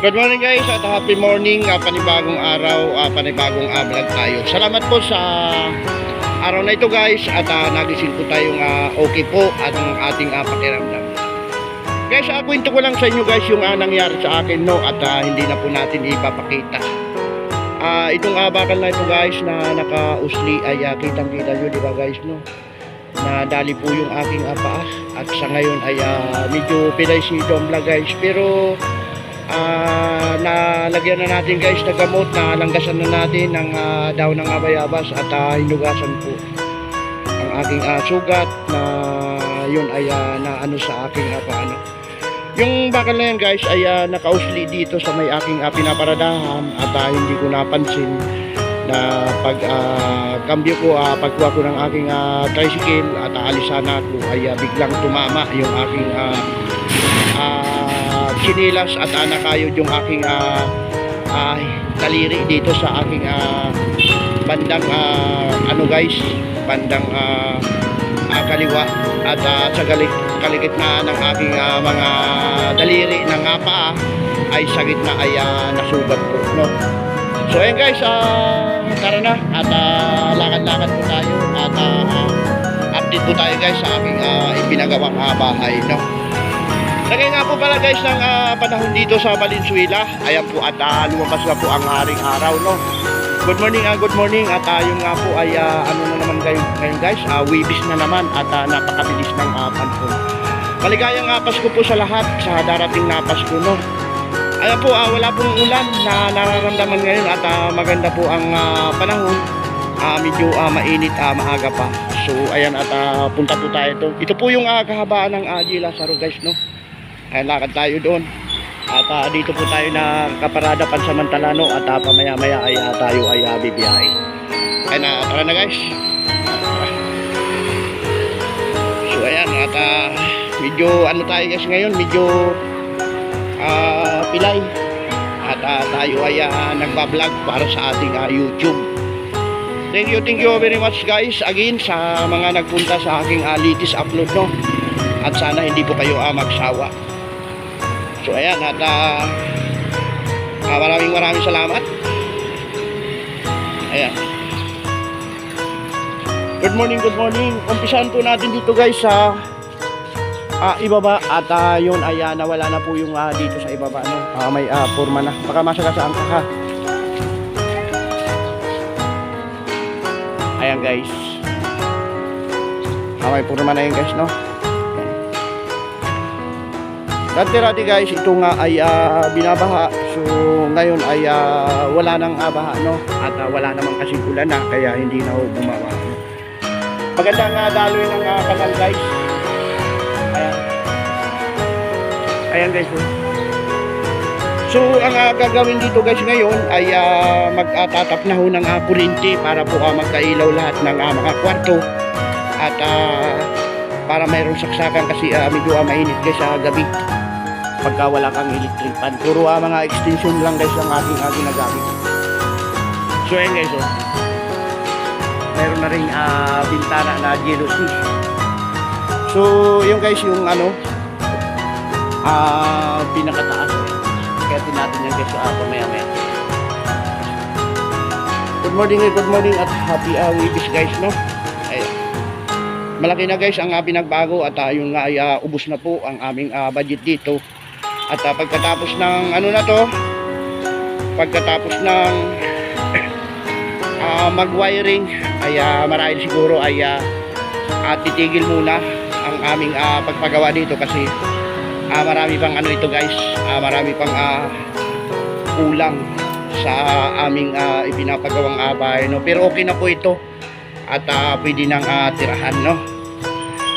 Good morning guys at happy morning, uh, panibagong araw, uh, panibagong uh, vlog tayo. Salamat po sa araw na ito guys at uh, nagising po tayong uh, okay po at ang ating uh, pakiramdam. Guys, uh, kwento ko lang sa inyo guys yung uh, nangyari sa akin no at uh, hindi na po natin ipapakita. Ah, itong uh, bakal na ito guys na naka-usli ay uh, kitang-kita nyo, di ba guys no? Nadali po yung aking uh, paa at sa ngayon ay uh, medyo pilay si Domla guys pero Ah, nalagyan na natin guys na gamot na langgasan na natin ng ah, daw ng abayabas at uh, hinugasan po ang aking ah, sugat na yun ay ah, na ano sa aking uh, paano. Yung bakal na yan guys ay ah, nakausli dito sa may aking uh, pinaparadahan at ah, hindi ko napansin na pag ah, kambyo ko uh, pagkuha ko ng aking ah, tricycle at aalisan ako ay ah, biglang tumama yung aking ah, sinilas at uh, yung aking ah, ah, taliri dito sa aking ah, bandang ah, ano guys bandang ah, ah, kaliwa at ah, sa galik, kaligitnaan ng aking ah, mga daliri ng uh, paa ay sa gitna ay ah, nasugat ko no? So ayun guys ah, tara na at ah, lakad-lakad po tayo at ah, update po tayo guys sa aking ah, ipinagawang ah, bahay no Lagay nga po pala guys ng ah, panahon dito sa Valenzuela. Ayan po at uh, lumabas na po ang haring araw no. Good morning, ah, good morning at uh, yung nga po ay ah, ano na naman ngayon, ngayon guys, uh, wibis na naman at ah, napakabilis ng uh, panahon. Maligayang uh, Pasko po sa lahat sa darating na Pasko no. Ayan po, ah, wala pong ulan na nararamdaman ngayon at ah, maganda po ang ah, panahon. Ah, medyo ah, mainit, ah, maaga pa. So ayan at ah, punta po tayo to. Ito po yung ah, kahabaan ng uh, Lazaro guys no. Ay lakad tayo doon. At ah, dito po tayo na kaparada pansamantala no at uh, pamaya maya ay ah, tayo ay uh, bibiyahe. Ay na tara na guys. So ayan at ah, medyo ano tayo guys ngayon medyo ah, pilay. At ah, tayo ay ah, nagba-vlog para sa ating ah, YouTube. Thank you, thank you very much guys again sa mga nagpunta sa aking uh, latest upload no. At sana hindi po kayo uh, magsawa. So ayan at uh, uh, maraming maraming salamat. Ayan. Good morning, good morning. Umpisahan po natin dito guys sa ah, ibaba at uh, yun ay uh, nawala na po yung uh, dito sa ibaba no. Ah, may uh, forma na. Baka masagasaan ka ha. Ayan guys. Ah, may forma na yun guys no. Dati-dati guys, ito nga ay ah, binabaha. So ngayon ay ah, wala nang baha no at ah, wala namang kasing ulan na kaya hindi na ho bumawa. No? Maganda nga daloy ng ah, kanal guys. Ayan. Ayan guys. oh. So ang ah, gagawin dito guys ngayon ay ah, mag-tatap na ho ng ah, kuryente para po ah, magkailaw lahat ng ah, mga kwarto at ah, para mayroong saksakan kasi ah, medyo ah, mainit guys sa gabi pagka wala kang electric fan. Puro ah, mga extension lang guys ang ating uh, ginagamit. So ayan guys oh. Meron na rin ah, bintana na jealousy. So yung guys yung ano ah pinakataas. Kaya natin yan guys ah, pamaya maya. Good morning, eh, good morning at happy uh, weekends guys no. Malaki na guys ang uh, pinagbago at uh, yun nga ay uh, ubos na po ang aming uh, budget dito. At uh, pagkatapos ng ano na to, pagkatapos ng uh, mag-wiring ay uh, marahil siguro ay uh, uh, titigil muna ang aming uh, pagpagawa dito kasi uh, marami pang ano ito guys, uh, marami pang uh, kulang sa aming uh, ipinapagawang uh, bahay no. Pero okay na po ito at uh, pwede nang uh, tirahan no.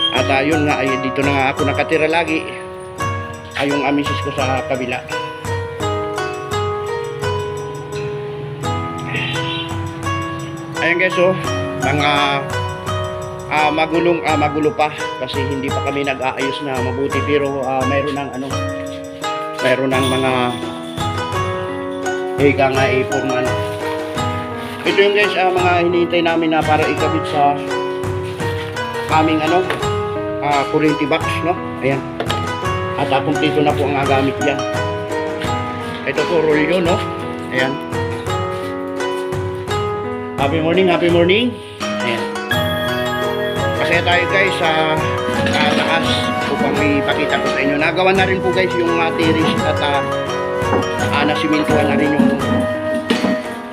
At uh, yun nga dito na nga ako nakatira lagi ay yung amisis ko sa kabila. Ayan guys oh, mga ah, magulong ah, magulo pa kasi hindi pa kami nag-aayos na mabuti pero ah, mayroon ng ano mayroon ng mga ika nga i-forman. Ito yung guys ah, mga hinihintay namin na para ikabit sa aming ano ah, kuryente box no. Ayan. At uh, kumpleto na po ang gamit yan. Ito po rolyo, no? Ayan. Happy morning, happy morning. Ayan. Kasi tayo guys sa uh, taas upang ipakita ko sa inyo. Nagawa na rin po guys yung uh, tiris at uh, uh, nasimintuan na rin yung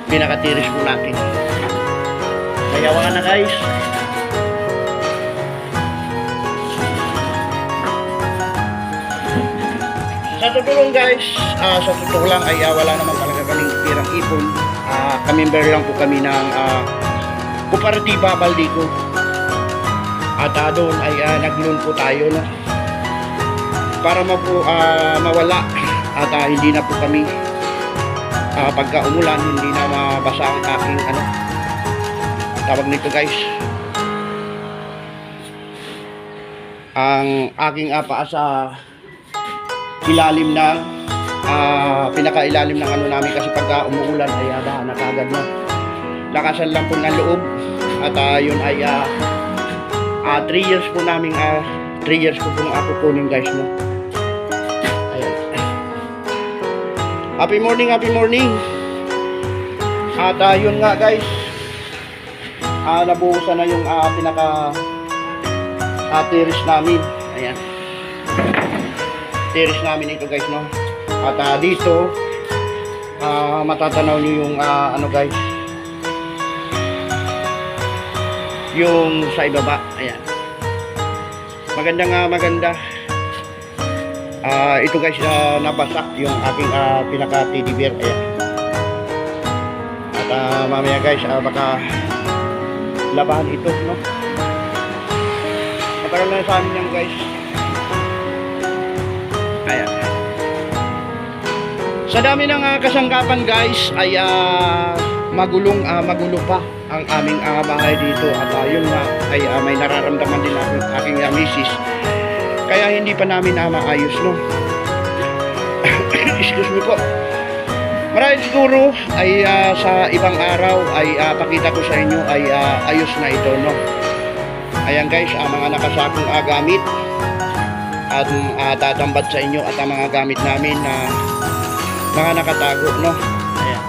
pinakatiris po natin. Kaya wala na guys. Sa totoo lang guys, ah, sa totoo lang ay ah, wala naman talaga kaming pirang ipon. Uh, kamember lang po kami ng uh, Kooperatiba Baldico. At ah, doon ay uh, nag-loan po tayo no? para ma po, ah, mawala at ah, hindi na po kami ah, pagka umulan hindi na mabasa ang aking ano tawag nito guys ang aking apa sa ilalim ng ah, pinakailalim ng ano namin kasi pagka umuulan ay uh, baha na kagad na. Lakasan lang po ng loob. At ah, yun ay 3 years po namin 3 years po po ako kunin guys no? Ayan. happy morning happy morning. At ah, yun nga guys. Ah, nabuhusan na yung ah, pinaka ah, tiris namin. Ayan tiris namin ito guys no? At ah, dito ah, matatanaw nyo yung ah, ano guys? Yung sa ibaba. Ayan. Maganda nga maganda. Ah, ito guys ah, nabasa yung aking ah, pinaka teddy bear ayan. At ah, mamaya guys ah, baka labahan ito no? Matagal na sa amin yan guys Ayan. Sa dami ng ah, kasangkapan guys ay ah, magulong ah, magulo pa ang aming ah, bahay dito at uh, yun nga ay ah, may nararamdaman din ako aking uh, misis. Kaya hindi pa namin na maayos no. Excuse me po. Marahil siguro ay ah, sa ibang araw ay ah, pakita ko sa inyo ay ah, ayos na ito no. Ayan guys, ang mga nakasakong ah, gamit at uh, tatambat sa inyo at ang mga gamit namin na mga nakatago no? Ayan.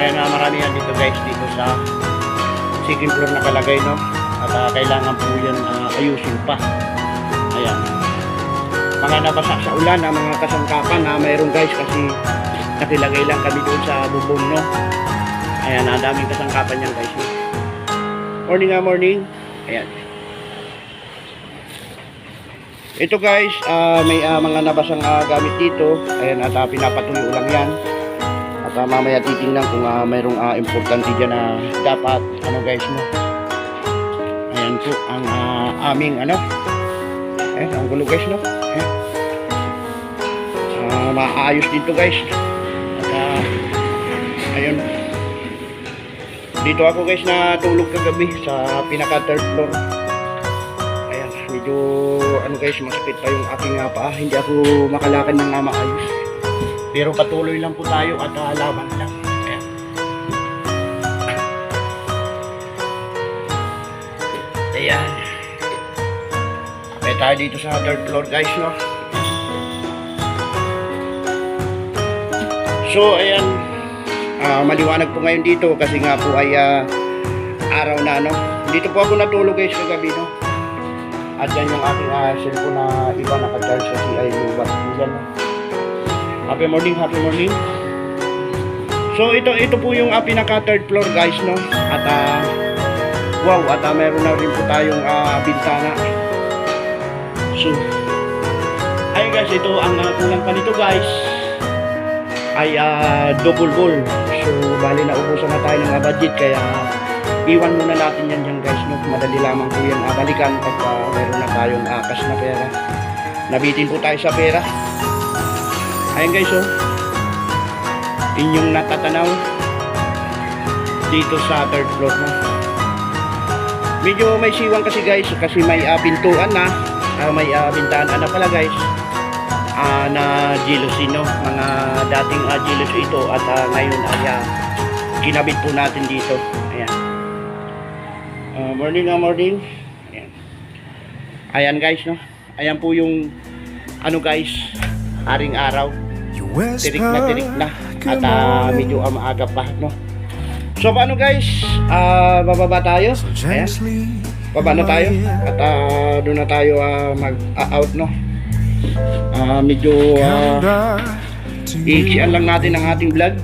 Ayan na marami yan dito guys dito sa second floor nakalagay no? At ah, kailangan po yan ah, ayusin pa. Ayan. Mga nabasa sa ulan ang mga kasangkapan na mayroon guys kasi nakilagay lang kami doon sa bubong no? Ayan ang daming kasangkapan yan guys morning nga morning. Ayan ito guys, ah, may ah, mga nabasang ah, gamit dito. Ayan, at uh, pinapatuyo lang yan. At ah, mamaya titingnan kung ah, mayroong ah, importante dyan na dapat, ano guys, no? Ayan po, ang ah, aming, ano? Eh, ang gulo guys, no? Ayan. Ah, maayos dito guys. At ah, ayun. Dito ako guys natulog kagabi sa pinaka third floor medyo ano guys, masakit pa yung aking uh, paa. Hindi ako makalakad ng uh, maayos. Pero patuloy lang po tayo at uh, laban lang. Ayan. Tayo dito sa third floor guys, no? So, ayan. Ah, maliwanag po ngayon dito kasi nga po ay ah, araw na, no? Dito po ako natulog guys kagabi, no? At yan yung aking uh, cellphone na iba naka-charge sa CI Lubat. Yan. Happy morning, happy morning. So ito ito po yung uh, pinaka third floor guys no. At uh, wow, at uh, meron na rin po tayong uh, bintana. So ayun guys, ito ang uh, kulang pa nito guys ay uh, double wall. So bali na ubusan na tayo ng uh, budget kaya iwan muna natin yan dyan guys no? Madali lamang po yan. Uh, balikan pag uh, meron na tayong akas na pera. Nabitin po tayo sa pera. Ayun guys oh. Inyong natatanaw dito sa third floor no? Medyo may siwang kasi guys kasi may uh, pintuan na. Uh, may uh, bintahan na pala guys. Uh, na jealousy no? Mga dating uh, jealousy ito at uh, ngayon ay uh, kinabit po natin dito. ayan morning nga morning. Ayan. Ayan guys, no. Ayan po yung ano guys, aring araw. tirik na tirik na. At ah, medyo ah, maaga pa no? So paano guys? Ah, bababa tayo? Ayan. baba na tayo. at ah, doon na tayo ah, mag ah, out no? Ah, medyo ah, iikian lang natin ang ating vlog.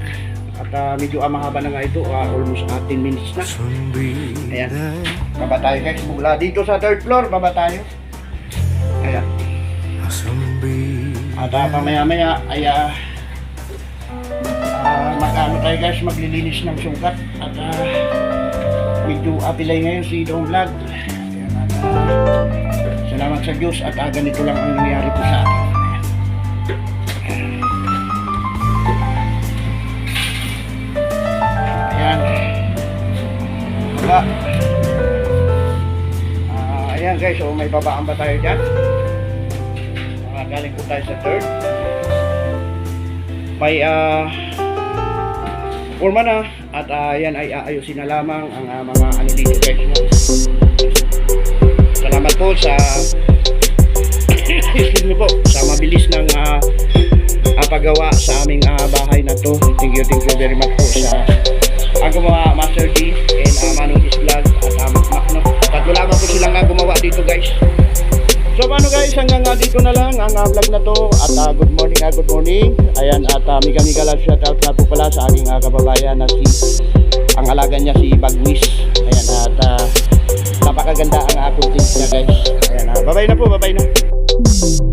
At ah, medyo ah, mahaba na nga ito. Ah, almost 18 minutes na ayan. Baba tayo guys mula dito sa third floor baba tayo ayan. At uh, mamaya maya ay ah, ah, mag-ano tayo guys. Maglilinis ng sukat at ah, medyo apilay ngayon si Dong Vlog Ayan, at, ah, salamat sa Diyos. At ah, ganito lang ang nangyari po sa akin guys so may babaan ba tayo dyan. Mga galing po tayo sa third. May ah forma na at ah, yan ay aayusin na lamang ang ah, mga ano dito guys no? salamat po sa excuse me po sa mabilis ng ah, ah, paggawa sa aming ah, bahay na to. Thank you thank you very much po sa ang gumawa Master D and uh, Manong Vlog tatlo lamang po ah, gumawa dito guys So paano guys, hanggang nga dito na lang ang vlog na to at uh, good morning, uh, good morning. Ayan at uh, mega mega love shout out nga po pala sa aking uh, kababayan na si ang alaga niya si Bagwis. Ayan at uh, napakaganda ang uh, content niya guys. Ayan, uh, bye-bye na po, bye-bye na.